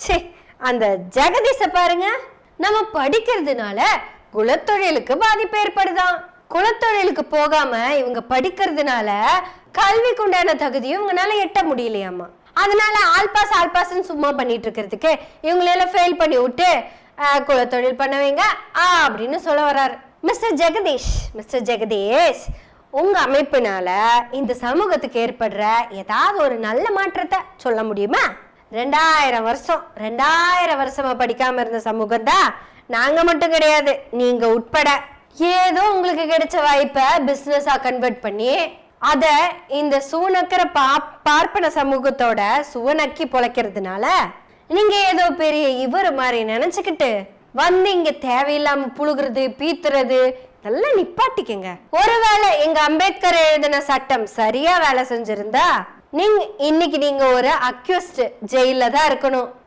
ச்சே அந்த ஜெகதீஷ பாருங்க. நம்ம படிக்கிறதுனால குலத்தொழிலுக்கு பாதிப்பு ஏற்படுதாம் குலத்தொழிலுக்கு போகாம இவங்க படிக்கிறதுனால கல்விக்கு உண்டான தகுதியும் இவங்களால எட்ட முடியலையாமா அதனால ஆல் பாஸ் ஆல் பாஸ்ன்னு சும்மா பண்ணிட்டு இருக்கிறதுக்கு இவங்களெல்லாம் ஃபெயில் பண்ணி விட்டு குலத்தொழில் பண்ண வைங்க ஆ அப்படின்னு சொல்ல வர்றாரு. மிஸ்டர் ஜெகதீஷ் மிஸ்டர் ஜெகதீஷ் உங்க அமைப்பினால இந்த சமூகத்துக்கு ஏற்படுற ஏதாவது ஒரு நல்ல மாற்றத்தை சொல்ல முடியுமா? ரெண்டாயிரம் வருஷம் ரெண்டாயிரம் வருஷமா படிக்காம இருந்த சமூகம் தான் நாங்க மட்டும் கிடையாது நீங்க உட்பட. ஏதோ உங்களுக்கு கிடைச்ச வாய்ப்பை பிசினஸா கன்வெர்ட் பண்ணி அத இந்த சூனக்கிற பா பார்ப்பன சமூகத்தோட சுவனக்கி பொழைக்கிறதுனால நீங்க ஏதோ பெரிய இவர் மாதிரி நினைச்சுக்கிட்டு வந்து இங்க தேவையில்லாம புழுகுறது பீத்துறது இதெல்லாம் நிப்பாட்டிக்கங்க. ஒருவேளை எங்க அம்பேத்கர் எழுதின சட்டம் சரியா வேலை செஞ்சிருந்தா நீங்க இன்னைக்கு நீங்க ஒரு அக்யூஸ்ட் ஜெயில தான் இருக்கணும்.